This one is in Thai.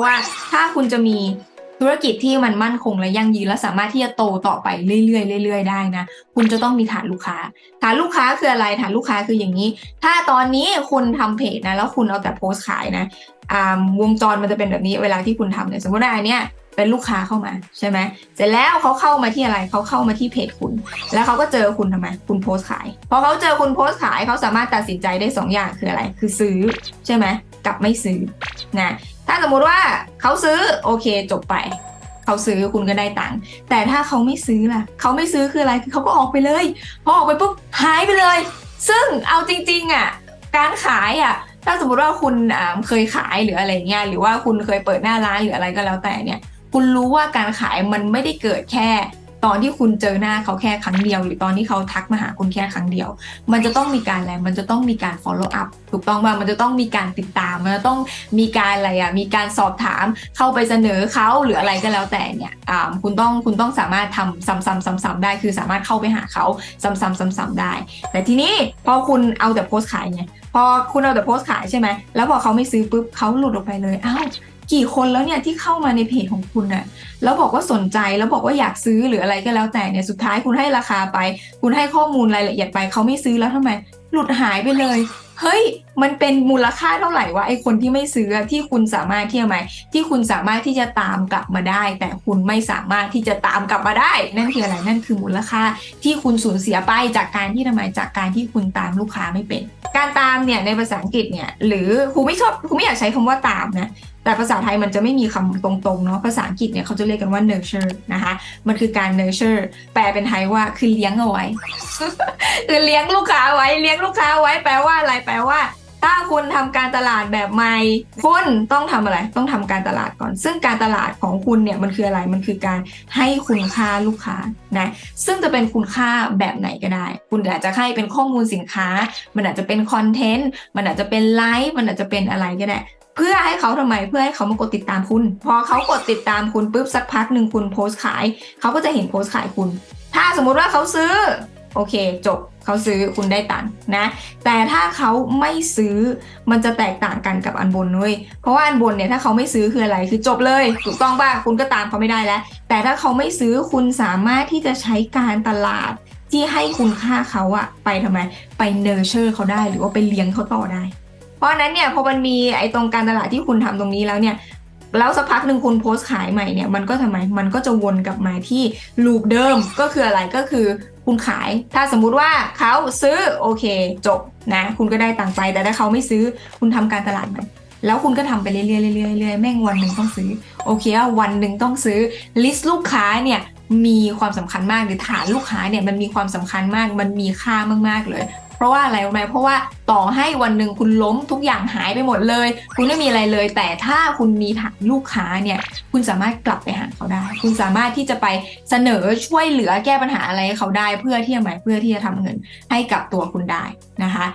ะว่าถ้าคุณจะมีธุรกิจที่มันมั่นคงและยั่งยืนและสามารถที่จะโตต่อไปเรื่อยๆเรื่อยๆได้นะ คุณจะต้องมีฐานลูกค้า ฐานลูกค้าคืออะไรฐานลูกค้าคืออย่างนี้ ถ้าตอนนี้คุณทำเพจนะแล้วคุณเอาแต่โพสต์ขายนะวงจรมันจะเป็นแบบนี้เวลาที่คุณทำเนี่ยสมมติว่าอันเนี้ยเป็นลูกค้าเข้ามาใช่ไหมเสร็จแล้วเขาเข้ามาที่อะไรเขาเข้ามาที่เพจคุณ แล้วเขาก็เจอคุณทำไม คุณโพสต์ขายพอเขาเจอคุณโพสต์ขายเขาสามารถตัดสินใจได้สองอย่างคืออะไร คือซื้อใช่ไหมกับไม่ซื้อนะ ถ้าสมมุติว่าเขาซื้อโอเคจบไป เขาซื้อคุณก็ได้ตังค์แต่ถ้าเขาไม่ซื้อล่ะ เขาไม่ซื้อคืออะไรคือเขาก็ออกไปเลยพอออกไปปุ๊บหายไปเลย ซึ่งเอาจริง ๆอะการขายอะถ้าสมมติว่าคุณเคยขายหรืออะไรเงี้ยหรือว่าคุณเคยเปิดหน้าร้านหรืออะไรก็แล้วแต่เนี่ย คุณรู้ว่าการขายมันไม่ได้เกิดแค่ ตอนที่คุณเจอหน้าเขาแค่ครั้งเดียว หรือตอนที่เขาทักมาหาคุณแค่ครั้งเดียว มันจะต้องมีการอะไรมันจะต้องมีการ follow up ถูกต้องป่ะมันจะต้องมีการติดตาม มันจะต้องมีการอะไรอะมีการสอบถามเข้าไปเสนอเขาหรืออะไรก็แล้วแต่เนี่ยคุณต้องคุณต้องสามารถทำซ้ำๆๆๆ ได้ คือสามารถเข้าไปหาเขาซ้ำๆซ้ำๆได้ แต่ทีนี้พอคุณเอาแต่โพสต์ขายไง พอคุณเอาแต่โพสต์ขายใช่ไหมแล้วพอเขาไม่ซื้อปุ๊บเขาหลุดออกไปเลยอ้าวกี่คนแล้วเนี่ยที่เข้ามาในเพจของคุณน่ะแล้วบอกว่าสนใจแล้วบอกว่าอยากซื้อหรืออะไรก็แล้วแต่เนี่ยสุดท้ายคุณให้ราคาไป คุณให้ข้อมูลรายละเอียดไปเขาไม่ซื้อแล้วทำไม หลุดหายไปเลย เฮ้ย มันเป็นมูลค่าเท่าไหร่วะไอคนที่ไม่ซื้อที่คุณสามารถที่จะไหมที่คุณสามารถที่จะตามกลับมาได้ แต่คุณไม่สามารถที่จะตามกลับมาได้ นั่นคืออะไรนั่นคือมูลค่าที่คุณสูญเสียไปจากการที่ทำไมจากการที่คุณตามลูกค้าไม่เป็น การตามเนี่ยในภาษาอังกฤษเนี่ยหรือครูไม่ชอบครูไม่อยากใช้คำว่าตามนะ แต่ภาษาไทยมันจะไม่มีคำตรงๆเนาะภาษาอังกฤษเนี่ยเขาจะเรียกกันว่า nurture นะคะมันคือการ nurture แปลเป็นไทยว่าคือเลี้ยงเอาไว้คือเลี้ยงลูกค้าไว้เลี้ยงลูกค้าไว้แปลว่าอะไรแปลว่าถ้าคุณทำการตลาดแบบใหม่คุณต้องทำอะไร ต้องทำการตลาดก่อน ซึ่งการตลาดของคุณเนี่ยมันคืออะไรมันคือการให้คุณค่าลูกค้านะซึ่งจะเป็นคุณค่าแบบไหนก็ได้ คุณอาจจะให้เป็นข้อมูลสินค้า มันอาจจะเป็นคอนเทนต์มันอาจจะเป็นไลฟ์มันอาจจะเป็นอะไรก็ได้ เพื่อให้เขาทำไมเพื่อให้เขามากดติดตามคุณ พอเขากดติดตามคุณปุ๊บสักพักหนึ่งคุณโพสต์ขาย เขาก็จะเห็นโพสต์ขายคุณ ถ้าสมมุติว่าเขาซื้อ โอเค จบเขาซื้อคุณได้ตังค์นะ แต่ถ้าเขาไม่ซื้อมันจะแตกต่างกันกับอันบนเว้ยเพราะว่าอันบนเนี่ยถ้าเขาไม่ซื้อคืออะไรคือจบเลย ถูกต้องป่ะคุณก็ตามเขาไม่ได้แล้ว แต่ถ้าเขาไม่ซื้อคุณสามารถที่จะใช้การตลาดที่ให้คุณค่าเขาอะไปทำไม ไปเนอร์เชอร์เขาได้หรือว่าไปเลี้ยงเขาต่อได้ เพราะนั้นเนี่ยพอมันมีไอ้ตรงการตลาดที่คุณทำตรงนี้แล้วเนี่ยแล้วสักพักหนึ่งคุณโพสต์ขายใหม่เนี่ยมันก็ทำไมมันก็จะวนกลับมาที่ลูปเดิมก็คืออะไรก็คือคุณขาย ถ้าสมมุติว่าเขาซื้อโอเค จบนะคุณก็ได้ตังไป แต่ถ้าเขาไม่ซื้อคุณทำการตลาดใหม่แล้วคุณก็ทำไปเรื่อยๆเรื่อยๆเรื่อยๆแม่งวันหนึ่งต้องซื้อโอเคอะวันหนึ่งต้องซื้อลิสต์ลูกค้าเนี่ยมีความสำคัญมากหรือฐานลูกค้าเนี่ยมันมีความสำคัญมาก มันมีค่ามากๆเลย เพราะว่าอะไรรู้ไหมเพราะว่าต่อให้วันหนึ่งคุณล้มทุกอย่างหายไปหมดเลย คุณไม่มีอะไรเลย แต่ถ้าคุณมีฐานลูกค้าเนี่ยคุณสามารถกลับไปหาเขาได้ คุณสามารถที่จะไปเสนอช่วยเหลือแก้ปัญหาอะไรให้เขาได้ เพื่อที่จะหมายเพื่อที่จะทำเงินให้กับตัวคุณได้นะคะ